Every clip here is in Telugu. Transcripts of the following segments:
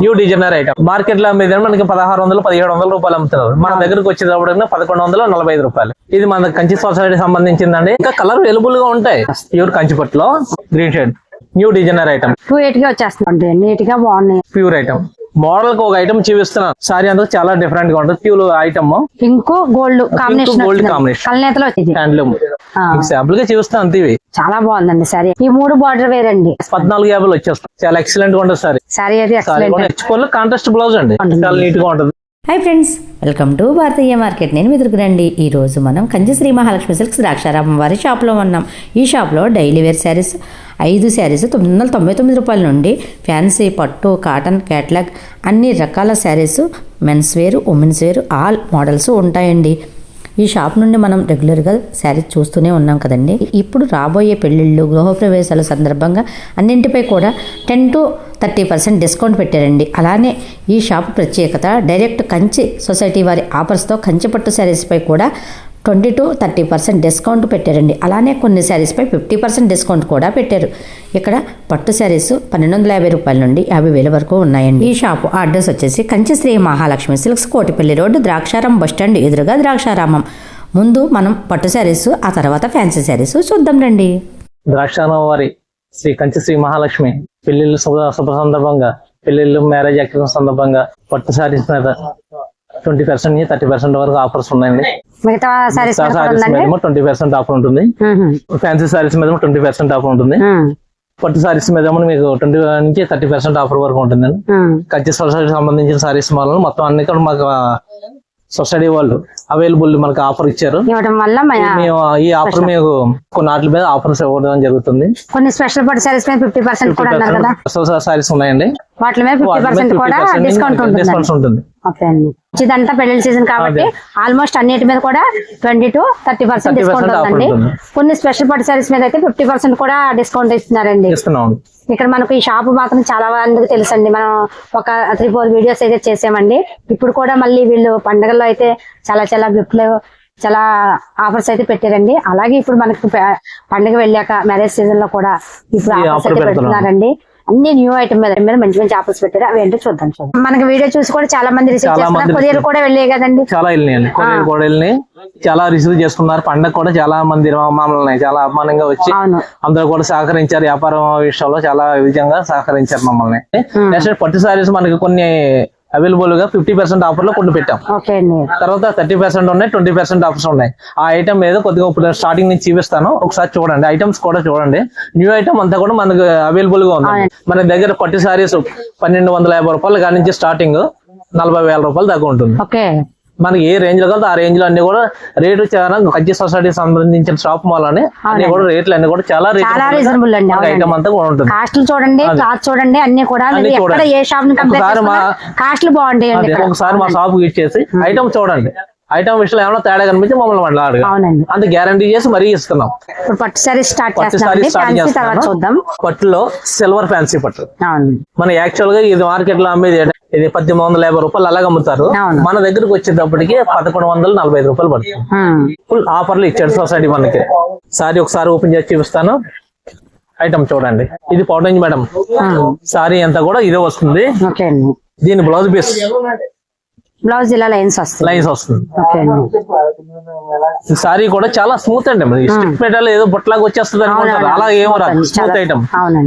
న్యూ డిజైనర్ ఐటమ్ మార్కెట్లో అమ్మేది మనకి పదహారు వందలు పదిహేడు వందల రూపాయలు అమ్ముతున్నారు. మన దగ్గరకు వచ్చేటప్పుడు పదకొండు వందల నలభై ఐదు రూపాయలు. ఇది మన కంచి సొసైటీ సంబంధించిందండి. ఇంకా కలర్ అవైలబుల్గా ఉంటాయి. ప్యూర్ కంచి పట్టులో. Green shade new designer item two ఎయిట్గా వచ్చేస్తుంది నీట్గా బాగున్నాయి. ప్యూర్ ఐటమ్ మోడల్కి ఒక ఐటమ్ చూపిస్తున్నాను. సారీ అంతా చాలా డిఫరెంట్గా ఉంటుంది. Pure item pink gold combination gold వచ్చింది. హ్యాండ్లూమ్. శాంపుల్గా చూపిస్తాను అంతే ఇవి. చాలా బాగుందండి సారీ ఈ మూడు బార్డర్ వేరండి పద్నాలుగు యాభైలు వచ్చేస్తాయి. చాలా ఎక్సలెంట్గా ఉంటుంది సారీ సారీ హెచ్కోన్ కాంట్రాస్ట్ బ్లౌజ్ అండి. చాలా నీట్గా ఉంటుంది. Hi friends welcome to Bharatiya market నేను మెదురుకు రండి. ఈ రోజు మనం కంచి మహాలక్ష్మి సిల్క్స్ ద్రాక్షారామం వారి షాప్లో ఉన్నాం. ఈ షాప్లో డైలీ వేర్ శారీస్ ఐదు శారీస్ తొమ్మిది వందల తొంభై తొమ్మిది రూపాయల నుండి ఫ్యాన్సీ పట్టు కాటన్ క్యాట్లాగ్ అన్ని రకాల saris men's wear women's wear all models ఉంటాయండి. ఈ షాప్ నుండి మనం రెగ్యులర్గా శారీస్ చూస్తూనే ఉన్నాం కదండి. ఇప్పుడు రాబోయే పెళ్ళిళ్ళు గృహప్రవేశాల సందర్భంగా అన్నింటిపై కూడా ten to thirty percent discount పెట్టారండి. అలానే ఈ షాప్ ప్రత్యేకత డైరెక్ట్ కంచి సొసైటీ వారి ఆఫర్స్తో కంచి పట్టు శారీస్పై కూడా twenty to thirty percent discount పెట్టారండి. అలానే కొన్ని శారీస్పై ఫిఫ్టీ పర్సెంట్ డిస్కౌంట్ కూడా పెట్టారు. ఇక్కడ పట్టు శారీస్ పన్నెండు వందల యాభై రూపాయల నుండి యాభై వేల వరకు ఉన్నాయండి. ఈ షాపు అడ్రస్ వచ్చేసి Kanchi Shri Mahalakshmi silks Kotipalli road Draksharam bus stand ఎదురుగా ద్రాక్షారామం. ముందు మనం పట్టు శారీస్ ఆ తర్వాత ఫ్యాన్సీ శారీస్ చూద్దాం రండి. ద్రాక్షారామ వారి శ్రీ కంచి శ్రీ మహాలక్ష్మి పెళ్ళిళ్ళు శుభ శుభ సందర్భంగా పెళ్ళిళ్ళు మ్యారేజ్ యాక్టివ్ సందర్భంగా పట్టు సారీస్ మీద ట్వంటీ పర్సెంట్ థర్టీ పర్సెంట్ వరకు ఆఫర్స్ ఉన్నాయండి. మిగతా సారీస్ మీద ట్వంటీ పర్సెంట్ ఆఫర్ ఉంటుంది. ఫ్యాన్సీ సారీస్ మీద ట్వంటీ పర్సెంట్ ఆఫర్ ఉంటుంది. పట్టు సారీస్ మీద మీకు ట్వంటీ నుంచి థర్టీ పర్సెంట్ ఆఫర్ వరకు ఉంటుందండి కంచి సొసైటీ సంబంధించిన సారీస్ మాలను మొత్తం అన్ని కూడా మాకు సొసైటీ వాళ్ళు అవైలబుల్ మనకు ఆఫర్ ఇచ్చారు. ఈ ఆఫర్ మీకు కొన్ని వాటి మీద ఆఫర్స్ ఇవ్వడం జరుగుతుంది. కొన్ని స్పెషల్ పట్టు సారీస్ మీద ఫిఫ్టీ పర్సెంట్ కూడా సారీస్ ఉన్నాయండి. వాటి మీద ఫిఫ్టీ పర్సెంట్ కూడా 50% డిస్కౌంట్ ఉంటుంది. ఇదంతా పెళ్ళి సీజన్ కాబట్టి ఆల్మోస్ట్ అన్నిటి మీద కూడా twenty to thirty percent 30% discount ఉంటుంది. కొన్ని స్పెషల్ పట్టు సారీస్ మీద అయితే ఫిఫ్టీ పర్సెంట్ కూడా డిస్కౌంట్ ఇస్తున్నారండి. ఇస్తున్నాం ఇక్కడ మనకు ఈ షాప్ మాత్రం చాలా మందికి తెలుసండి. మనం ఒక త్రీ ఫోర్ వీడియోస్ అయితే చేసామండి. ఇప్పుడు కూడా మళ్ళీ వీళ్ళు పండగల్లో అయితే చాలా చాలా గిఫ్ట్లు చాలా ఆఫర్స్ అయితే పెట్టారండి. అలాగే ఇప్పుడు మనకి పండగ వెళ్ళాక మ్యారేజ్ సీజన్లో కూడా ఇప్పుడు ఆఫర్స్ అయితే పెడుతున్నారు. పెడుతున్నారండి. అన్ని న్యూ ఐటమ్ మీద మీద మంచి మంచి ఆఫర్స్ పెట్టారు. అవి ఏంటో చూద్దాం చూద్దాం మనకి వీడియో చూసి కూడా చాలా మంది రిసీవ్ చేస్తున్నారు. కొరియర్ కూడా వెళ్ళాయి కదండి. చాలా వెళ్ళినాయండి. కొరియర్ కూడా వెళ్ళినాయి. చాలా రిసీవ్ చేసుకున్నారు పండగ కూడా చాలా మంది మమ్మల్ని చాలా అభిమానంగా వచ్చి అందరూ కూడా సహకరించారు. వ్యాపారం విషయంలో చాలా విధంగా సహకరించారు మమ్మల్ని. నెక్స్ట్ పట్టు సారీస్ మనకి కొన్ని అవైలబుల్గా ఫిఫ్టీ పర్సెంట్ ఆఫర్లో కొన్ని పెట్టాం. తర్వాత థర్టీ పర్సెంట్ ఉన్నాయి ట్వంటీ పర్సెంట్ ఆఫర్స్ ఉన్నాయి. ఆ ఐటమ్ ఏదో కొద్దిగా ఇప్పుడు స్టార్టింగ్ నుంచి చూపిస్తాను. ఒకసారి చూడండి. ఐటమ్స్ కూడా చూడండి. న్యూ ఐటమ్ అంతా కూడా మనకు అవైలబుల్గా ఉంది మన దగ్గర పట్టు సారీస్ పన్నెండు వందల యాభై రూపాయలు కాడి నుంచి స్టార్టింగ్ నలభై వేల రూపాయలు దాకా ఉంటుంది. ఓకే. మనకి ఏ రేంజ్లో కాదు ఆ రేంజ్లో అన్ని కూడా రేటు చాలా కంచి సొసైటీ సంబంధించిన షాప్ మాల్ అని అన్ని కూడా రేట్లు అన్ని కూడా చాలా చాలా రీజనబుల్ అండి. ఐటమ్ అంతా కూడా ఉంటుంది. కాస్ట్లు చూడండి క్లాత్ చూడండి అన్ని కూడా ఎక్కడ. ఏ షాప్ని కంపేర్ కాస్ట్లు ఇక్కడ. ఒకసారి మా షాప్ ఇచ్చేసి ఐటమ్ చూడండి. ఐటమ్ విషయంలో ఏమైనా తేడా కనిపించి మమ్మల్ని మళ్ళీ అంత గ్యారంటీ చేసి మరీ ఇస్తున్నాం. ఇప్పుడు పట్టు సారీ స్టార్ట్ చేస్తున్నాను. పట్టులో సిల్వర్ ఫ్యాన్సీ పట్టు. మన యాక్చువల్గా ఇది మార్కెట్లో అమ్మేది ఇది పద్దెనిమిది వందల యాభై రూపాయలు అలాగే అమ్ముతారు. మన దగ్గరకు వచ్చేటప్పటికి పదకొండు వందల నలభై ఐదు రూపాయలు పడుతుంది. ఫుల్ ఆఫర్లు ఇచ్చాడు సొసైటీ మనకి. సారీ ఒకసారి ఓపెన్ చేసి చూపిస్తాను. ఐటమ్ చూడండి. ఇది పౌడంజ్ మేడం. సారీ అంతా కూడా ఇదే వస్తుంది. దీని బ్లౌజ్ పీస్. బ్లౌజ్ ఇలా లైన్స్ వస్తాయి. లైన్స్ వస్తుంది. సారీ కూడా చాలా స్మూత్ అండి స్టిక్ మెటల్ ఏదో బుట్టలాగా వచ్చేస్తుంది అనుకుంటారు. అలా ఏం రాదు. Smooth item.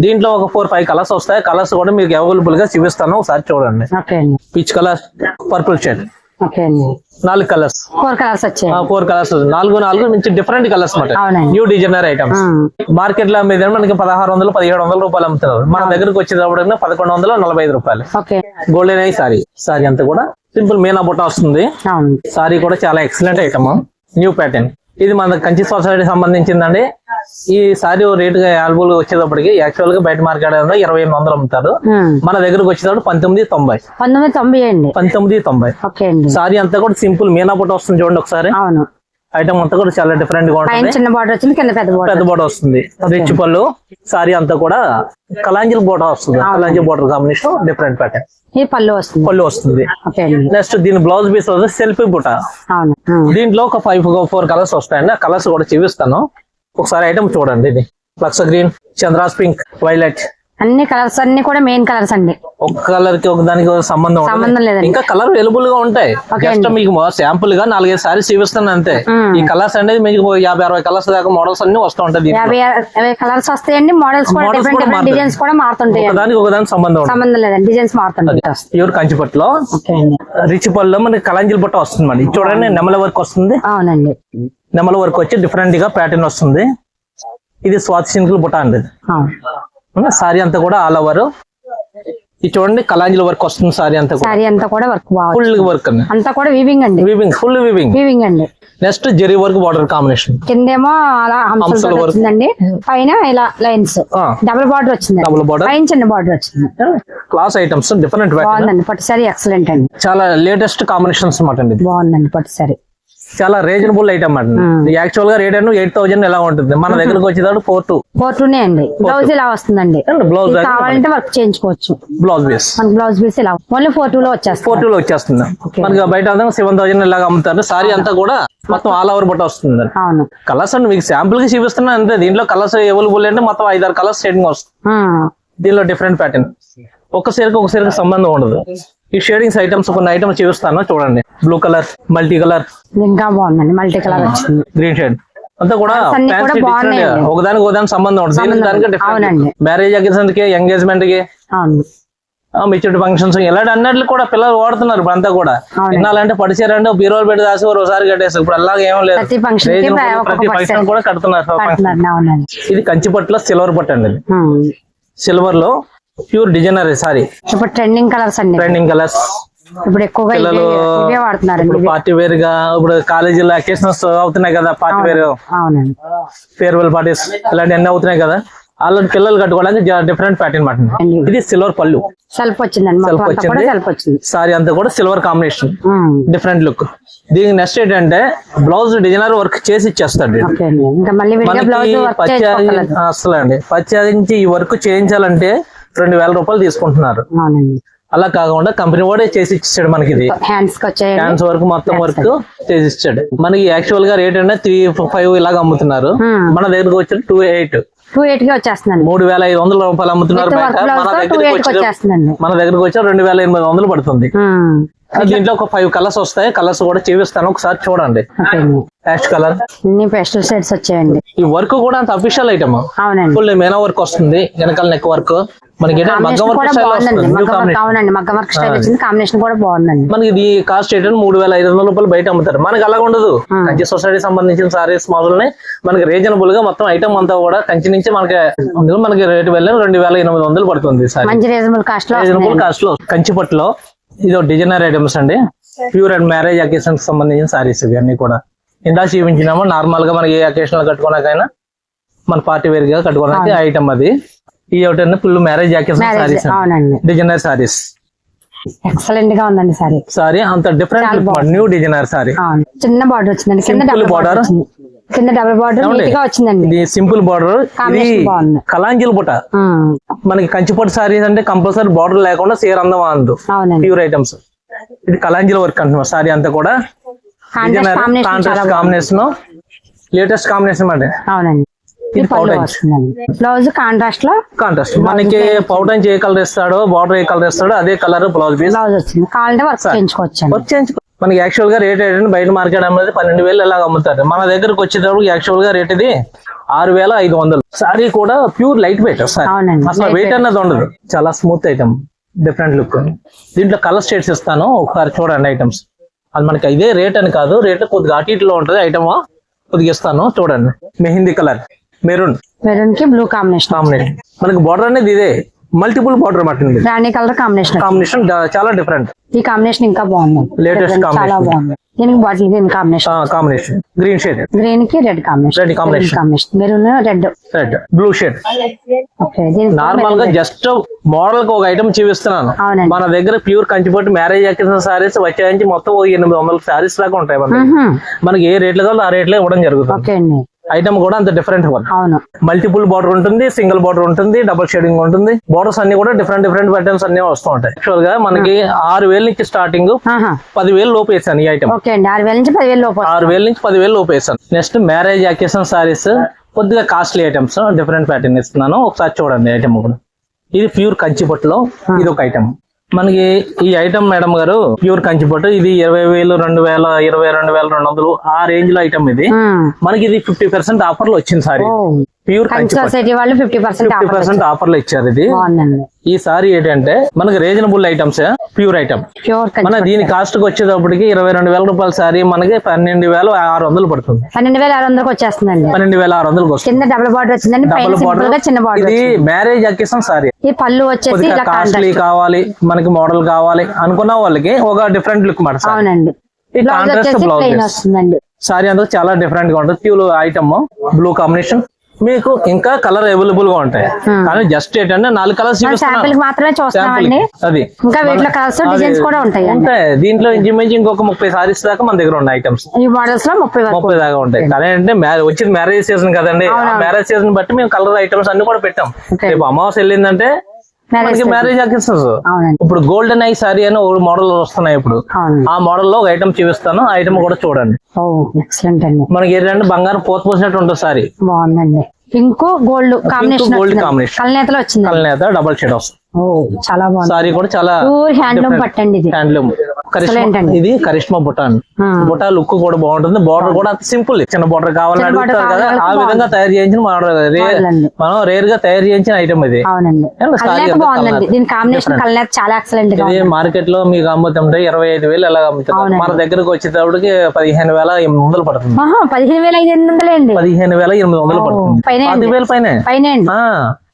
దీంట్లో ఒక ఫోర్ ఫైవ్ కలర్స్ వస్తాయి. కలర్స్ కూడా మీకు అవైలబుల్గా చూపిస్తాను. ఒకసారి చూడండి. Peach colour purple shade. నాలుగు కలర్స్. ఫోర్ కలర్స్ వచ్చాయి. ఫోర్ కలర్స్ నాలుగు నాలుగు మంచి different colours. New designer items. మార్కెట్లో అమ్మేది మనకి పదహారు వందలు పదిహేడు వందల రూపాయలు అమ్ముతున్నారు. మన దగ్గరకు వచ్చేటప్పుడు పదకొండు వందల నలభై ఐదు రూపాయలు. గోల్డెన్ ఐ సారీ సారీ అంతా కూడా సింపుల్ మీనా బుట్ట వస్తుంది. సారీ కూడా చాలా ఎక్సలెంట్ ఐటమ్ న్యూ ప్యాటర్న్ ఇది మన కంచి సొసైటీ సంబంధించిందండి. ఈ సారీ రేట్ అవైలబుల్ వచ్చేటప్పటికి యాక్చువల్గా బయట మార్కెట్ ఇరవై ఎనిమిది వందలు అమ్ముతారు. మన దగ్గరకు వచ్చేటప్పుడు పంతొమ్మిది తొంభై. పంతొమ్మిది తొంభై అండి. పంతొమ్మిది తొంభై. సారీ అంతా కూడా సింపుల్ మీనా బుట్ట వస్తుంది చూడండి ఒకసారి. అవును. ఐటమ్ అంతా కూడా చాలా డిఫరెంట్గా ఉంటుంది. చిన్న బార్డర్ వచ్చింది కింద పెద్ద బార్డర్ పెద్ద బోర్డర్ వస్తుంది. రిచ్ పళ్ళు సారీ అంతా కూడా కలాంజిల్ బోర్డర్ వస్తుంది. కలాంజిల్ బోర్డర్ కాంబినేషన్ డిఫరెంట్ ప్యాటర్న్ ఈ పళ్ళు వస్తుంది. పళ్ళు వస్తుంది. నెక్స్ట్ దీని బ్లౌజ్ పీస్ సెల్ఫీ ఉమ్. దీంట్లో ఒక ఫైవ్ ఫోర్ కలర్స్ వస్తాయండి. ఆ కలర్స్ కూడా చూపిస్తాను. ఒకసారి ఐటమ్ చూడండి ఇది. ఫ్లక్స్ గ్రీన్ చంద్రాస్ పింక్ వైలెట్ అన్ని కలర్స్ అన్ని కూడా మెయిన్ కలర్స్ అండి. ఒక కలర్కి ఒక దానికి ఒక సంబంధం. సంబంధం లేదండి. ఇంకా కలర్ అవైలబుల్గా ఉంటాయి. జస్ట్ మీకు శాంపుల్గా నాలుగైదు సారీస్ చూపిస్తాను అంతే. ఈ కలర్స్ అనేది మీకు యాభై అరవై కలర్స్ దాకా మోడల్స్ అన్ని వస్తూ ఉంటాయి దీంట్లో. యాభై కలర్స్ వస్తాయండి. మోడల్స్ కూడా డిఫరెంట్ డిఫరెంట్. డిజైన్స్ కూడా మారుతుంటాయి. ఒకదానికి ఒకదానికి సంబంధం ఉంటుంది సంబంధం లేదండి. డిజైన్స్ మారుతుంటాయి. ప్యూర్ కంచిపట్లో ఓకే అండి. రిచ్ పళ్ళు మనకి కలంజిల్ బట్ట వస్తుంది మరి. చూడండి నెమల వర్క్ వస్తుంది. అవునండి. నెమల వర్క్ వచ్చి డిఫరెంట్గా ప్యాటర్న్ వస్తుంది. ఇది స్వాతి సింకులు బుట్ట అండి. సారీ అంతా కూడా ఆల్ ఓవర్ ఇది చూడండి కలాంజిల్ వర్క్ వస్తుంది సారీ అంతా కూడా. శారీ అంతా కూడా వర్క్ ఫుల్ వర్క్ అండి. అంతా కూడా వీవింగ్ అండి. వీవింగ్ ఫుల్ వీవింగ్ వీవింగ్ అండి. Next zari work border combination కిందేమో అలా హంసల. వచ్చిందండి. పైన ఇలా లైన్స్. డబుల్ బార్డర్ వచ్చింది. Double border. పైన చిన్న బార్డర్ వచ్చింది. క్లాస్ ఐటమ్స్ డిఫరెంట్ బాగుందండి. పట్టు సారీ ఎక్సలెంట్ అండి. చాలా లేటెస్ట్ కాంబినేషన్స్ అనమాట అండి. బాగుందండి. పట్టు సారీ చాలా రీజనబుల్ ఐటమ్ అండి. Hmm. యాక్చువల్గా రేట్ ఎయిట్ థౌసండ్ ఎలా ఉంటుంది? మన దగ్గరకు వచ్చేటప్పుడు ఫోర్ టూ ఫోర్ టూనే అండి. బ్లౌజ్ ఇలా వస్తుందండి? బ్లౌజ్ కావాలంటే వర్క్ చేయించుకోవచ్చు. బ్లౌజ్ మనకి బ్లౌజ్ పీస్ ఇలా ఓన్లీ ఫోర్ టూ లో వచ్చేస్తుంది. ఫోర్ టూ లో వచ్చేస్తుంది. మనకి బయట సెవెన్ థౌసండ్ ఇలాగ అమ్ముతారు. సారీ అంతా కూడా మొత్తం ఆల్ ఓవర్ బట్ట వస్తుంది అవును. కలర్స్ అండి మీకు శాంపుల్కి చూపిస్తున్నా అంతే. దీంట్లో కలర్స్ అవైలబుల్ అంటే మొత్తం ఐదారు కలర్స్ షేడింగ్ వస్తుంది. దీనిలో డిఫరెంట్ ప్యాటర్న్ ఒక సీరకు ఒక సీరకు సంబంధం ఉండదు. ఈ షేడింగ్స్ ఐటమ్స్ కొన్ని ఐటమ్స్ చూపిస్తాను చూడండి. బ్లూ కలర్ మల్టీ కలర్ ఇంకా బాగుందండి మల్టీ కలర్ వచ్చింది. గ్రీన్ షేడ్ అంతా కూడా. ఒకదానికి ఒకదానికి సంబంధం ఉంటుంది దీనికి. డిఫరెంట్ మ్యారేజ్ అకేషన్కి ఎంగేజ్మెంట్కి. మెచ్యూరిటీ ఫంక్షన్స్ ఇలాంటి అన్నిట్లు కూడా పిల్లలు వాడుతున్నారు ఇప్పుడు అంతా కూడా. అవునండి. తినాలంటే పడిచారంటే బీరోలు పెట్టి దాసి ఒకసారి కట్టేసి. ఇప్పుడు అలాగే ఏం లేదు. ప్రతి ఫంక్షన్ కూడా కడుతున్నారు. ఇది కంచి పట్టులో సిల్వర్ పట్టు అండి. సిల్వర్లో ప్యూర్ డిజైనర్ సారీ. ఇప్పుడు ట్రెండింగ్ కలర్స్ అండి. ట్రెండింగ్ కలర్స్ ఇప్పుడు ఎక్కువగా ఇవే ఇవే. పార్టీ వేర్గా ఇప్పుడు కాలేజీలో అకేషన్స్ అవుతున్నాయి కదా పార్టీ వేర్. అవునండి. ఫేర్వెల్ పార్టీస్ ఇలాంటి అన్ని అవుతున్నాయి కదా. అలాంటి పిల్లలు కట్టుకోవడానికి డిఫరెంట్ ప్యాటర్న్ మాట ఇది సిల్వర్ పళ్ళు. సెల్ఫ్ వచ్చిందండి. సెల్ఫ్ వచ్చింది. సారీ అంతా కూడా సిల్వర్ కాంబినేషన్. డిఫరెంట్ లుక్ దీనికి నెక్స్ట్ ఏంటంటే బ్లౌజ్ డిజైనర్ వర్క్ చేసి ఇచ్చేస్తాడు అసలు అండి. పచ్చాదించి ఈ వర్క్ చేయించాలంటే రెండు వేల రూపాయలు తీసుకుంటున్నారు. అలా కాకుండా కంపెనీ వాడే చేసి ఇచ్చాడు మనకి ఇది హ్యాండ్స్ వర్క్ మొత్తం వర్క్ చేసి ఇచ్చాడు. మనకి యాక్చువల్గా రేట్ అంటే త్రీ ఫైవ్ ఇలాగ అమ్ముతున్నారు. Hmm. మన దగ్గరకు వచ్చి టూ ఎయిట్ టూ ఎయిట్కి వచ్చేస్తుందండి. మూడు వేల ఐదు వందల రూపాయలు అమ్ముతున్నారు మన దగ్గరకు ఎయిట్కి వచ్చి వచ్చేస్తుందండి. మన దగ్గరకు వచ్చి రెండు వేల ఎనిమిది వందలు పడుతుంది. ఉమ్. దీంట్లో ఒక ఫైవ్ కలర్స్ వస్తాయి. కలర్స్ కూడా చూపిస్తాను. ఒకసారి చూడండి. ఓకే అండి యాష్ కలర్ అన్ని పెస్టల్ షేడ్స్ వచ్చాయండి. ఈ వర్క్ కూడా అంత అఫీషియల్ ఐటమ్ అవునండి. ఫుల్ మేనా వర్క్ వస్తుంది. వెనకాల నెక్ వర్క్ మనకి అవునండి. మగ్గం వర్క్ స్టైల్ వచ్చింది. కాంబినేషన్ కూడా బాగుందండి. మనకి ఇది కాస్ట్ ఏంటంటే మూడు వేల ఐదు వందల రూపాయలు బయట అమ్ముతారు. మనకి అలా ఉండదు. కంచి సొసైటీ సంబంధించిన సారీస్ మొదలని మనకి రీజనబుల్గా మొత్తం ఐటమ్ అంతా కూడా కంచి నుంచి మనకి మనకి రేటు వెళ్ళి రెండు వేల ఎనిమిది వందలు పడుతుంది రీజనబుల్ కాస్ట్లో రీజనబుల్ వస్తున్నాయండి. కాస్ట్లో. కంచి పట్టులో. ఇది డిజైనర్ ఐటమ్స్ అండి. ప్యూర్ అండ్ మ్యారేజ్ అకేషన్ సంబంధించిన సారీస్ ఇవి అన్ని కూడా. ఇందా చూపించినాము? నార్మల్గా మనకి ఏ అకేషన్లో కట్టుకోవడానికైనా మన పార్టీ వేర్గా కట్టుకోవడానికి ఐటమ్ అది. ఈ ఒకటి full marriage occasion saris designer saris ఎక్సలెంట్గా ఉందండి సారీ సారీ అంత డిఫరెంట్ న్యూ డిజైనర్ సారీ చిన్న బార్డర్ వచ్చిందండి. డబుల్ బార్డర్ కింద డబుల్ బార్డర్ ఏమండి? నీట్గా వచ్చిందండి. ఇది సింపుల్ బార్డర్ ఇది. కలాంజిల్ ఉమ్. మనకి కంచిపట్టు సారీస్ అంటే కంపల్సరీ బార్డర్ లేకుండా సేర్ అందం అందు ప్యూర్ ఐటమ్స్ ఇది కలాంజిల్ వర్క్ అంటున్నాం సారీ అంతా కూడా. కాంట్రాస్ట్ కాంబినేషన్ లేటెస్ట్ కాంబినేషన్ అవునండి. వస్తుందండి. బ్లౌజ్ కాంట్రాస్ట్లో కాంట్రాస్ట్ మనకి పౌడర్ ఏ కలర్ ఇస్తాడో బార్డర్ ఏ కలర్ ఇస్తాడో అదే కలర్ బ్లౌజ్ బ్లౌజ్ వచ్చింది. కావాలంటే వర్క్ చేయించుకోవచ్చండి. వచ్చేంచుకో మనకి యాక్చువల్గా రేట్ ఏంటంటే బయట మార్కెట్ అనేది పన్నెండు వేలు ఇలా అమ్ముతారు? మన దగ్గరకు వచ్చేటప్పుడు యాక్చువల్గా రేట్ ఇది ఆరు వేల ఐదు వందలు. సారీ కూడా ప్యూర్ లైట్ వెయిట్ అసలు వెయిట్ అన్నది ఉండదు. చాలా స్మూత్ ఐటమ్ డిఫరెంట్ లుక్ దీంట్లో కలర్ షేడ్స్ ఇస్తాను. ఒకసారి చూడండి ఐటమ్స్ అది మనకి ఇదే రేట్ అని కాదు రేట్ కొద్దిగా అటు ఇటులో ఉంటుంది. ఐటమ్ కొద్దిగా ఇస్తాను. చూడండి. మెహిందీ కలర్. మెరూన్. మెరూన్కి బ్లూ కాంబినేషన్ కాంబినేషన్ మనకి బార్డర్ అనేది ఇదే. మల్టిపుల్ బార్డర్ మాట రాణి కలర్ కాంబినేషన్ కాంబినేషన్ చాలా డిఫరెంట్ ఈ కాంబినేషన్ ఇంకా బాగుంది. Latest Different, చాలా combination. బాగుంది. దీనికి bottle green combination combination green shade గ్రీన్కి red combination maroon red red blue shade okay నార్మల్గా జస్ట్ మోడల్కి ఒక ఐటమ్ చూపిస్తున్నాను. మన దగ్గర ప్యూర్ కంచిపట్టు మ్యారేజ్ ఎక్కిన సారీస్ వచ్చే నుంచి మొత్తం ఎనిమిది వందల సారీస్ దాకా ఉంటాయి. మనకి ఏ రేట్లు కావాలో ఆ రేట్లో ఇవ్వడం జరుగుతుంది. ఓకే అండి. ఐటమ్ కూడా అంత డిఫరెంట్ అవును. మల్టిపుల్ బార్డర్ ఉంటుంది సింగిల్ బార్డర్ ఉంటుంది డబుల్ షేడింగ్ ఉంటుంది. బార్డర్స్ అన్ని కూడా డిఫరెంట్ డిఫరెంట్ ప్యాటర్న్స్ అన్ని వస్తూ ఉంటాయి. యాక్చువల్గా మనకి ఆరు వేల నుంచి స్టార్టింగ్. పదివేలు లోపు వేసాను ఈ ఐటమ్ ఆరు వేల నుంచి పదివేల లోపు ఆరు వేల నుంచి పదివేలు లోపు వేసాను. నెక్స్ట్ మ్యారేజ్ అకేషన్ సారీస్ కొద్దిగా కాస్ట్లీ ఐటమ్స్ డిఫరెంట్ ప్యాటర్న్ ఇస్తున్నాను. ఒకసారి చూడండి ఐటమ్ కూడా. ఇది ప్యూర్ కంచిపట్టులో ఇది ఒక ఐటమ్ మనకి ఈ ఐటమ్ మేడం గారు ప్యూర్ కంచిపట్టు ఇది ఇరవై వేలు రెండు వేల ఇరవై రెండు వేల రెండు వందలు ఆ రేంజ్లో ఐటమ్ ఇది. మనకి ఇది ఫిఫ్టీ పర్సెంట్ ఆఫర్లో వచ్చింది సారీ. ప్యూర్ కంచి సొసైటీ వాళ్ళు ఫిఫ్టీ పర్సెంట్ ఫిఫ్టీ పర్సెంట్ ఆఫర్లో ఇచ్చారు ఇది. ఈ సారీ ఏంటంటే మనకి రీజనబుల్ ఐటమ్స్ ప్యూర్ ఐటమ్ మన దీని కాస్ట్కి వచ్చేటప్పటికి ఇరవై రెండు వేల రూపాయల సారీ మనకి పన్నెండు వేల ఆరు వందలు పడుతుంది. పన్నెండు వేల ఆరు వందలకు వచ్చేస్తుందండి. పన్నెండు వేల ఆరు వందలకు వస్తుంది. డబుల్ బార్డర్ వచ్చిందండి డబుల్ బార్డర్ చిన్న బార్డర్ ఇది మ్యారేజ్ అకేషన్ సారీ. ఈ పళ్ళు వచ్చేసి కాస్ట్లీ కావాలి మనకి మోడల్ కావాలి అనుకున్న వాళ్ళకి ఒక డిఫరెంట్ లుక్ మాట సారీ. అవునండి. కాంట్రాస్ట్ బ్లౌజ్ వస్తుందండి. సారీ అంతా చాలా డిఫరెంట్గా ఉంటుంది. ప్యూర్ ఐటమ్ బ్లూ కాంబినేషన్ మీకు ఇంకా కలర్ అవైలబుల్గా ఉంటాయి. కానీ జస్ట్ ఏంటంటే నాలుగు కలర్స్ మాత్రమే అది. ఇంకా వీటిలో కలర్స్ డిజైన్స్ కూడా ఉంటాయి ఉంటాయి. దీంట్లో ఇంచుమించు ఇంకొక ముప్పై సారీస్ దాకా మన దగ్గర ఉన్నాయి ఐటమ్స్ ఈ మోడల్స్లో ముప్పై ముప్పై దాకా ఉంటాయి. కానీ అంటే వచ్చింది మ్యారేజ్ సీజన్ కదండి. మ్యారేజ్ సీజన్ బట్టి మేము కలర్ ఐటమ్స్ అన్ని కూడా పెట్టాం. రేపు అమావాస్య వెళ్ళిందంటే మనకి మ్యారేజ్ అవునండి. ఇప్పుడు గోల్డెన్ ఐ సారీ అని ఒక మోడల్ వస్తున్నాయి ఇప్పుడు. ఆ మోడల్లో ఒక ఐటమ్ చూపిస్తాను. ఆ ఐటమ్ కూడా చూడండి. ఓ ఎక్సలెంట్ అండి. మనకి ఏంటంటే బంగారం పోత పోసినట్టు ఉంటుంది సారీ బాగుందండి. Pink gold combination combination. కళ్ళనేతలో వచ్చింది? కలనేత డబల్ షేడ్ వస్తుంది. చాలా బాగుంది. సారీ కూడా చాలా హ్యాండ్లూమ్ పట్టండి హ్యాండ్లూమ్. ఇది కరిష్మా బుటాన్. బుటా లుక్ కూడా బాగుంటుంది. బార్డర్ కూడా అంత సింపుల్ చిన్న బార్డర్ కావాలని అడుగుతారు కదా. ఆ విధంగా తయారు చేయించిన. మనం రేర్గా తయారు చేయించిన ఐటమ్ ఇది. ఇది మార్కెట్లో మీకు అమ్ముతుంటే ఇరవై ఐదు వేలు ఎలా అమ్ముతారు? అవునండి. మన దగ్గరకు వచ్చేటప్పటికి పదిహేను వేల ఎనిమిది వందలు పడుతుంది. పదిహేను వేల ఐదు వందలండి పదిహేను వేల ఎనిమిది వందలు పడుతుంది. పది వేల పైన? పైన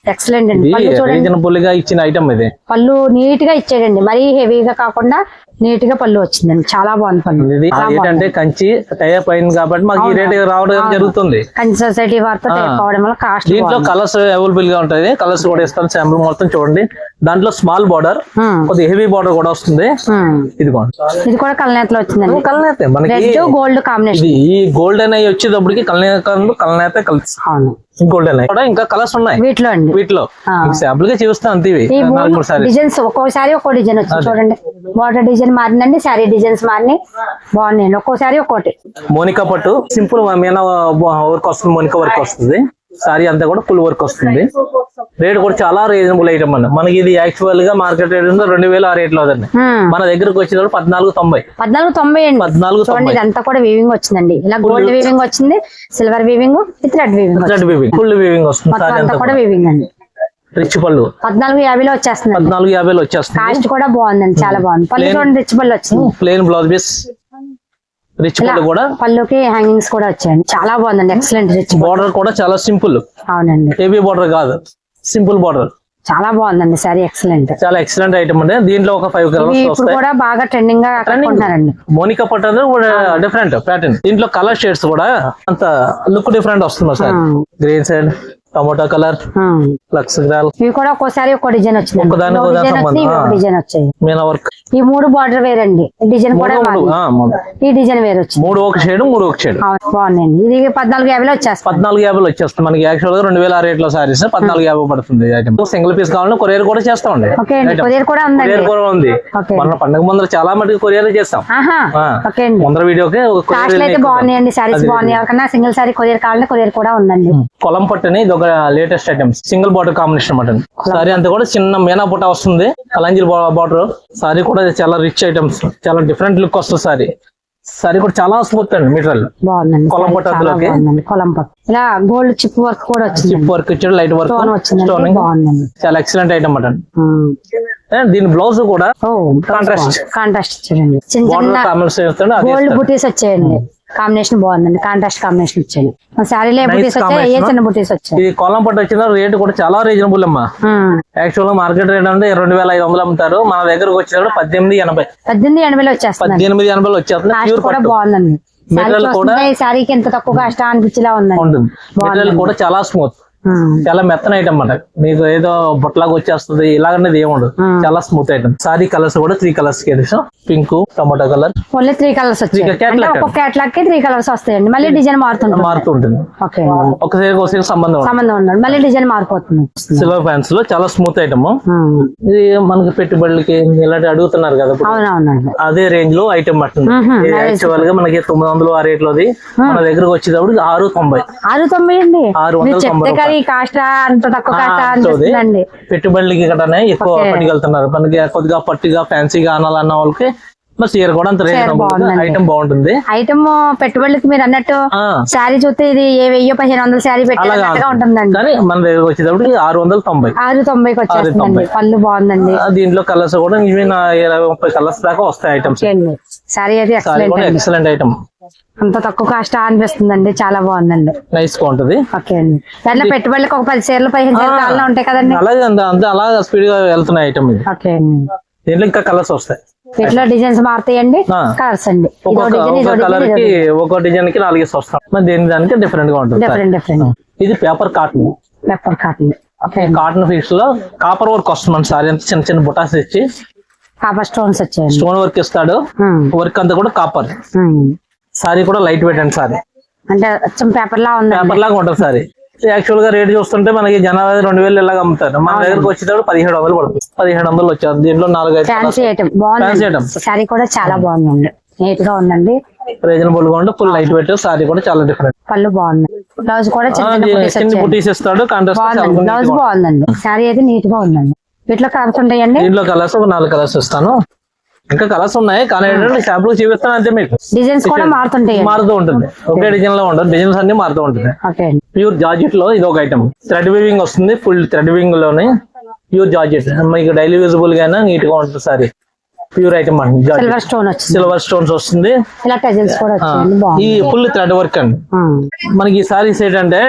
ఎక్సలెంట్ అండి. పళ్ళు చూడండి. రీజనబుల్గా ఇచ్చిన ఐటమ్ ఇది. పళ్ళు నీట్గా ఇచ్చాడండి. మరీ హెవీగా కాకుండా నీట్గా పళ్ళు వచ్చిందండి. చాలా బాగుంది పళ్ళు. ఇది చాలా ఏంటంటే. కంచి టైప్ అయింది కాబట్టి మాకు ఈ రేట్ రావడం జరుగుతుంది. కంచి సొసైటీ వారితో వల్ల కాస్ట్ దీంట్లో కలర్స్ అవైలబుల్గా ఉంటాయి. కలర్స్ కూడా ఇస్తాను శాంపుల్ మొత్తం చూడండి. దాంట్లో స్మాల్ బార్డర్ కొద్దిగా హెవీ బార్డర్ కూడా వస్తుంది. ఇదిగోండి. ఇది కూడా కళ్ళనేతలో వచ్చిందండి. కలనేత. మనకి గోల్డ్ కాంబినేషన్ ఇది ఈ గోల్డెన్ అయి వచ్చేటప్పటికి కలనేత కలనేత కలిసి గోల్డెన్ ఇంకా కలర్స్ ఉన్నాయి. వీటిలో అండి. వీటిలో. శాంపుల్గా చూస్తాను అంతే ఇవి. ఈ నాలుగు మూడు సారీ డిజైన్స్ ఒక్కోసారి ఒక్కో డిజైన్ వచ్చింది చూడండి. బార్డర్ డిజైన్ మారిందండి శారీ డిజైన్స్ మారినాయి. బాగున్నాయండి. ఒక్కోసారి ఒక్కోటి. మోనికా పట్టు. సింపుల్ మీనా వర్క్ వస్తుంది మోనికా వర్క్ వస్తుంది. సారీ అంతా కూడా ఫుల్ వర్క్ వస్తుంది. రేట్ కూడా చాలా రీజనబుల్ ఐటమ్ అండి మనకి ఇది యాక్చువల్గా మార్కెట్ రేట్ ఉంది రెండు వేలు ఆ రేట్లో అదండి. హ్మ్. మన దగ్గరకు వచ్చేటప్పుడు పద్నాలుగు తొంభై. పద్నాలుగు తొంభై అండి. పద్నాలుగు చూడండి ఇదంతా కూడా వీవింగ్ వచ్చిందండి. ఇలా గోల్డ్ వీవింగ్ వచ్చింది silver weaving with red weaving thread weaving full weaving వస్తుంది. కూడా వీవింగ్ అండి. రిచ్ పళ్ళు. పద్నాలుగు యాభైలో వచ్చేస్తుందండి. పద్నాలుగు యాభైలో వచ్చేస్తుంది. కాస్ట్ కూడా బాగుందండి చాలా బాగుంది. పళ్ళు Plain- చూడండి రిచ్ పళ్ళు వచ్చింది. ప్లేన్ బ్లౌజ్ పీస్ రిచ్ పళ్ళు కూడా? పళ్ళుకి హ్యాంగింగ్స్ కూడా వచ్చాయండి. చాలా బాగుందండి. ఎక్సలెంట్ రిచ్ బార్డర్ కూడా చాలా సింపుల్ అవునండి. హెవీ బార్డర్ కాదు. సింపుల్ బార్డర్ చాలా బాగుందండి. సారీ ఎక్సలెంట్ చాలా ఎక్సలెంట్ ఐటమ్ అండి. దీంట్లో ఒక ఫైవ్ కలర్స్ ఇప్పుడు కూడా బాగా ట్రెండింగ్గా కట్టుకుంటున్నారండి. మోనికా పట్టు అనేది కూడా డిఫరెంట్ ప్యాటర్న్ దీంట్లో కలర్ షేడ్స్ కూడా అంత లుక్ డిఫరెంట్ వస్తుంది sir. Green side tomato colour. Lux గ్రాల్. ఇవి కూడా ఒక్కోసారి ఒక్కో డిజైన్ వచ్చింది డిజైన్ వచ్చాయి. వర్క్. ఈ మూడు బార్డర్ వేరండి డిజైన్ కూడా. ఈ డిజైన్ వేరు వచ్చింది. మూడు ఒక షేడ్ మూడు ఒక షేడ్. బాగుందండి ఇది పద్నాలుగు యాభైలో వచ్చేస్తుంది పద్నాలుగు యాభైలో వచ్చేస్తుంది మనకి యాక్చువల్గా రెండు వేల ఆ రేట్లో సారీస్ పద్నాలుగు యాభై పడుతుంది సింగిల్ పీస్ కావాలంటే కొరియర్ కూడా చేస్తామండి. కొరియర్ కూడా కొరియర్ కూడా ఉంది. మన పండుగ ముందర చాలా మటుకు కొరియర్ చేస్తాం ముందర వీడియోకి బాగున్నాయండి. సారీస్ బాగున్నాయి. సింగిల్ సారీ కొరియర్ కావాలంటే కొరియర్ కూడా ఉందండి. కొలం పట్టుని ఇది ఒక latest items single border combination అనమాట సారీ అంతా కూడా చిన్న మీనా పుట్ట వస్తుంది. కలంజిల్ బార్డర్ సారీ కూడా చాలా రిచ్ ఐటమ్స్ చాలా డిఫరెంట్ లుక్ వస్తుంది సారీ సారీ కూడా చాలా స్మూత్ అండి మెటీరియల్ బాగుందండి కొలం పట్టు చాలా అందులోకి. బాగుందండి. కొలం పట్టు ఇలా గోల్డ్ చిప్ వర్క్ కూడా వచ్చింది చిప్ వర్క్ ఇచ్చాడు లైట్ వర్క్ స్టోన్ చాలా ఎక్సలెంట్ ఐటమ్ ఉమ్. దీని బ్లౌజ్ కూడా కాంట్రాస్ట్ కాంట్రాస్ట్ అది గోల్డ్. బుటీస్ వచ్చాయండి. కాంబినేషన్ బాగుందండి. కాంట్రాస్ట్ కాంబినేషన్ వచ్చాయి శారీలో బుటీస్ వచ్చాయి? ఏ. చిన్న బుటీస్ వచ్చాయి? ఇది కొలం పట్టు వచ్చిన రేట్ కూడా చాలా రీజనబుల్ అమ్మా. యాక్చువల్ మార్కెట్ రేట్ అంటే రెండు వేల ఐదు వందలు అమ్ముతారు. మన దగ్గరకు వచ్చేటప్పుడు పద్దెనిమిది ఎనభై. పద్దెనిమిది ఎనభైలో వచ్చేస్తుంది. పద్దెనిమిది ఎనభైలో వచ్చేస్తుంది. కూడా బాగుందండి. ఈ శారీకి ఎంత తక్కువ కాస్ట్ అనిపించేలా ఉందండి. ఉంటుంది. మెటీరియల్ కూడా చాలా స్మూత్. చాలా మెత్తన ఐటమ్ అన్నమాట. మీకు ఏదో బొట్లాగా వచ్చేస్తుంది ఇలాగనేది ఏముండదు. చాలా స్మూత్ ఐటమ్ సారీ కలర్స్ కూడా three colours pink tomato colour only three colours వచ్చాయి. Three catalog. అంటే ఒక్కొక్క క్యాట్లాగ్కి త్రీ కలర్స్ వస్తాయండి. మళ్ళీ డిజైన్ మారుతుంటుంది. మారుతూ ఉంటుంది. ఓకే. ఒకసారి ఒకసారి సంబంధం మళ్ళీ డిజైన్ మారిపోతుంది. సిల్వర్ ఫ్యాన్స్లో చాలా స్మూత్ ఐటమ్. ఇది మనకి పెట్టుబడులకి ఇలాంటి అడుగుతున్నారు కదా అదే రేంజ్లో ఐటమ్ పట్టింది. యాక్చువల్గా మనకి తొమ్మిది వందలు ఆ రేట్ లోది. మన దగ్గరకు వచ్చేటప్పుడు ఆరు తొంభై. ఆరు తొంభై అండి. ఆరు వందల తొంభై కదా ఈ కాస్ట్ అంత తక్కువ ఆ, కాస్ట్ అవుతుంది. అనిపిస్తుందండి పెట్టుబడులకి గట్రానే ఎక్కువ. పట్టుకెళ్తున్నారు మనకి కొద్దిగా పట్టిగా ఫ్యాన్సీగా అనాలన్న వాళ్ళకి చీర కూడా అంత రేట్ బాగుందండి. ఐటమ్ బాగుంటుంది. ఐటమ్ పెట్టుబడులకి మీరు అన్నట్టు శారీ చూస్తే ఇది ఏ వెయ్యి పదిహేను వందల శారీ పెట్టినట్టుగా ఉంటుందండి. కానీ మన దగ్గర వచ్చేటప్పటికి ఆరు వందల తొంభై. ఆరు తొంభైకి వచ్చేస్తుందండి. పళ్ళు బాగుందండి. దీంట్లో కలర్స్ కూడా ఇరవై ముప్పై కలర్స్ దాకా వస్తాయి ఐటమ్స్ అండి. శారీ సారీ ఎక్సలెంట్ అండి. ఎక్సలెంట్ ఐటమ్ అంత తక్కువ కాస్ట్ అనిపిస్తుందండి. చాలా బాగుందండి. నైస్గా ఉంటది. ఓకే అండి. దాంట్లో పెట్టుబడులకు ఒక పది చీరలు పదిహేను చీరలు ఉంటాయి కదండి. అలాగే అంత అలా స్పీడ్గా వెళ్తున్నాయి ఐటమ్ ఓకే అండి. దీంట్లో ఇంకా కలర్స్ వస్తాయి. వీటిలో డిజైన్స్ మారుతాయండి. కలర్స్ అండి. ఒక్కొక్క కలర్కి ఒక్కో డిజైన్కి నాలుగేసి వస్తాం దేని దానికి డిఫరెంట్గా ఉంటుంది డిఫరెంట్ డిఫరెంట్ ఇది paper cotton pepper cotton cotton ఫిక్స్లో copper work వస్తుంది మన సారీ. అంతా చిన్న చిన్న బుటాస్ ఇచ్చి కాపర్ స్టోన్స్ వచ్చాయండి. స్టోన్ వర్క్ ఇస్తాడు. వర్క్ అంతా కూడా కాపర్. సారీ కూడా లైట్ వెయిట్ అండి సారీ అంటే పేపర్ లా ఉందండి. పేపర్ లాగా ఉంటుంది సారీ యాక్చువల్గా రేట్ చూస్తుంటే మనకి జనవరి రెండు వేలు ఇలాగ అమ్ముతారు. మన దగ్గరకు వచ్చేటప్పుడు పదిహేడు వందలు పడుతుంది. పదిహేడు వందలు వచ్చారు దీంట్లో నాలుగు ఐదు ఫ్యాన్సీ ఐటమ్ బాగుంది. శారీ కూడా చాలా బాగుందండి. నీట్గా ఉందండి. రీజనబుల్గా ఉంటే ఫుల్ లైట్ వెయిట్ సారీ కూడా చాలా డిఫరెంట్ పళ్ళు బాగుంది బ్లౌజ్ కూడా చిన్న బుటీస్ ఇస్తాడు. కాంట్రాస్ట్ బ్లౌజ్ బాగుందండి. శారీ అయితే నీట్గా ఉందండి. వీటిలో కలర్స్ ఉంటాయండి? దీంట్లో కలర్స్ ఒక నాలుగు కలర్స్ ఇస్తాను. ఇంకా కలర్స్ ఉన్నాయి కానీ ఏంటంటే షాప్లో చూపిస్తాను అంతే మీకు. డిజైన్స్ కూడా మారుతుంటాయండి మారుతూ ఉంటుంది. ఒకే డిజైన్లో ఉండదు. డిజైన్స్ అన్ని మారుతూ ఉంటుంది. ప్యూర్ జార్జెట్లో ఇది ఒక ఐటమ్ థ్రెడ్ వీవింగ్ వస్తుంది ఫుల్ థ్రెడ్ వీవింగ్లోనే ప్యూర్ జార్జెట్ మీకు డైలీ యూజబుల్ గానే నీట్గా ఉంటుంది సారీ. ప్యూర్ ఐటమ్ అండి సిల్వర్ స్టోన్ సిల్వర్ స్టోన్స్ వస్తుంది. ఈ ఫుల్ థ్రెడ్ వర్క్ అండి. ఆ. మనకి ఈ సారీస్ ఏంటంటే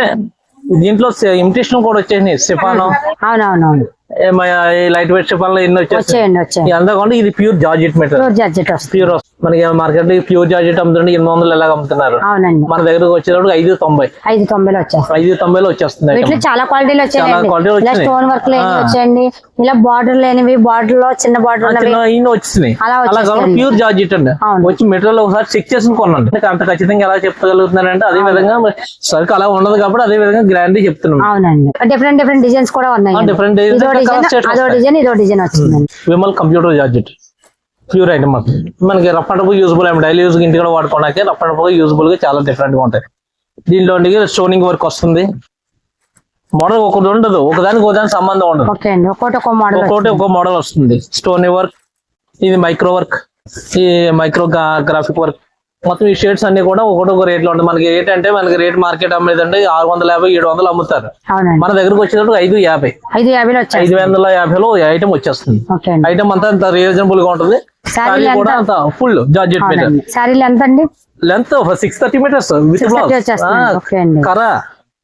దీంట్లో ఇమిటేషన్ కూడా వచ్చేసినాయి. సిఫాను అవునవునవును. లైట్ వెయిట్ సిఫాన్లో ఎన్ని కాకుండా ఇది ప్యూర్ జార్జెట్ మెటీరియల్ ప్యూర్ మనకి మార్కెట్లో ప్యూర్ జార్జెట్ అమ్ముతుంటే ఎనిమిది వందలు ఎలాగ అమ్ముతున్నారు? మన దగ్గరకు వచ్చేటప్పుడు ఐదు తొంభై. ఐదు తొంభైలో వచ్చేస్తాయి. ఐదు తొంభైలో వచ్చేస్తుంది. చాలా క్వాలిటీలు వచ్చినాయి. Stone work. వచ్చాయండి. ఇలా బార్డర్ లేనివి బార్డర్లో చిన్న బార్డర్ వచ్చినాయి అలా ప్యూర్ జార్జెట్ అండి. వచ్చి మెటీరియల్ ఒకసారి చెక్ చేసుకుని కొనండి. అంత ఖచ్చితంగా ఎలా చెప్పగలుగుతున్నారంటే అదే విధంగా సరుకు అలా ఉండదు కాబట్టి అదే విధంగా గ్రాండ్ చెప్తున్నాం. అవునండి. డిఫరెంట్ డిఫరెంట్ డిజైన్స్ కూడా ఉన్నాయి. ఇదో ఇంకా డిజైన్ colour shades అదో వస్తాయి. డిజైన్ ఇదో డిజైన్ వచ్చిందండి. Vimal computer georgette. Pure item మనకి రఫ్ అండ్ యూజబుల్ ఏమి డైలీ యూజ్ ఇంటి కూడా వాడుకోవడానికి రఫ్ అండ్ యూజబుల్గా చాలా డిఫరెంట్గా ఉంటాయి. దీంట్లో స్టోనింగ్ వర్క్ వస్తుంది. మోడల్ ఒకటి ఉండదు. ఒకదానికి ఒకదానికి సంబంధం ఉండదు. అండి. ఒక్కో ఒక్కొక్కటి ఒక మోడల్ వస్తుంది. స్టోన్ వర్క్ ఇది మైక్రో వర్క్ ఈ మైక్రో గ్రాఫిక్ వర్క్. మొత్తం ఈ షేడ్స్ అన్ని కూడా ఒకటి ఒక రేట్లో ఉంటాయి. మనకి రేట్ అంటే మనకి రేట్ మార్కెట్ అమ్మేదంటే ఆరు వందల యాభై ఏడు వందలు అమ్ముతారు మన దగ్గరకు వచ్చేటప్పుడు ఐదు యాభై. ఐదు యాభైలో వచ్చాయి ఐదు వందల యాభైలో ఐటమ్ వచ్చేస్తుంది. ఐటమ్ అంతా అంత రీజనబుల్గా ఉంటుంది. సారీ కూడా అంత ఫుల్ జార్జెట్ మీటర్ శారీలు ఎంత అండి? Length six thirty metres with 630 వచ్చేస్తుంది. ఓకే అండి. కర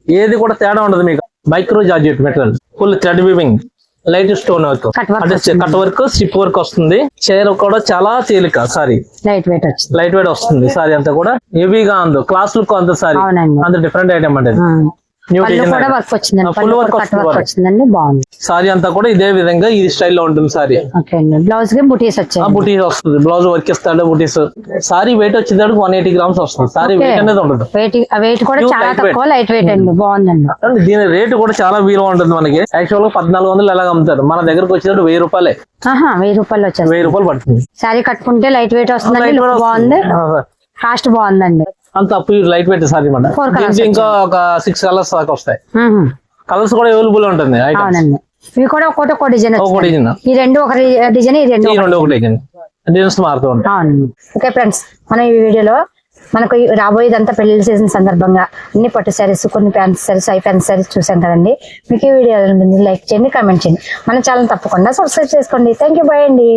ఏది కూడా తేడా ఉండదు మీకు. Micro georgette material full thread weaving light stone అంటే కట్ వర్క్ స్టిప్ వర్క్ వస్తుంది. చైర్ కూడా చాలా తేలిక sari. Light weight light weight వస్తుంది సారీ అంతా కూడా. హెవీగా అందు క్లాస్ లుక్ అంత సారీ. అంత డిఫరెంట్ ఐటమ్ అంటే పళ్ళు డిజైన్ కూడా వర్క్ వచ్చిందండి. పళ్ళు వర్క్ కట్ వస్తుంది వర్క్ వచ్చిందండి. బాగుంది. సారీ అంతా కూడా ఇదే విధంగా ఈ స్టైల్లో ఉంటుంది సారీ ఓకే అండి. బ్లౌజ్కి బుటీస్ వచ్చాయి వస్తుంది. బ్లౌజ్ వర్క్ ఇస్తాడు బుటీస్ సారీ వెయిట్ వచ్చేదానికి వన్ ఎయిటీ గ్రామ్స్ వస్తుంది. సారీ. వెయిట్ అనేది ఉండదు. వెయిట్ కూడా చాలా తక్కువ లైట్ వెయిట్ అండి బాగుందండి. అండ్ దీని రేట్ కూడా చాలా విలువ ఉంటుంది మనకి. యాక్చువల్గా పద్నాలుగు వందలు ఎలాగ అమ్ముతారు? మన దగ్గరకు వచ్చేటప్పుడు వెయ్యి రూపాయలే. వెయ్యి రూపాయలు వచ్చేస్తుంది. వెయ్యి రూపాయలు పడుతుంది. శారీ కట్టుకుంటే లైట్ వెయిట్ బాగుంది వస్తుంది. ఆ, కాస్ట్ బాగుందండి. అంత ప్యూర్ లైట్ వెయిట్ సారీ దీనికి ఇంకా ఒక సిక్స్ కలర్స్ దాకా వస్తాయి. కలర్స్ కూడా అవైలబుల్ ఉంటుంది ఇవి కూడా ఒక్కో డిజైన్ ఒక వచ్చింది డిజైన్ ఈ రెండు ఒక డిజైన్ ఈ రెండు ఈ రెండు ఒక డిజైన్ డిజైన్స్ మారుతూ ఉంటాయి. అవునండి. ఓకే ఫ్రెండ్స్ మనం ఈ వీడియోలో మనకు రాబోయేదంతా పెళ్ళి సీజన్ సందర్భంగా అన్ని పట్టు శారీస్ కొన్ని ప్యాంట్ శారీస్ ఐ ప్యాంట్ శారీస్ చూసాం కదండి. మీకు ఈ వీడియో లైక్ చేయండి కామెంట్ చేయండి. మన ఛానల్ తప్పకుండా సబ్స్క్రైబ్ చేసుకోండి. థ్యాంక్ యూ బాయ్ అండి.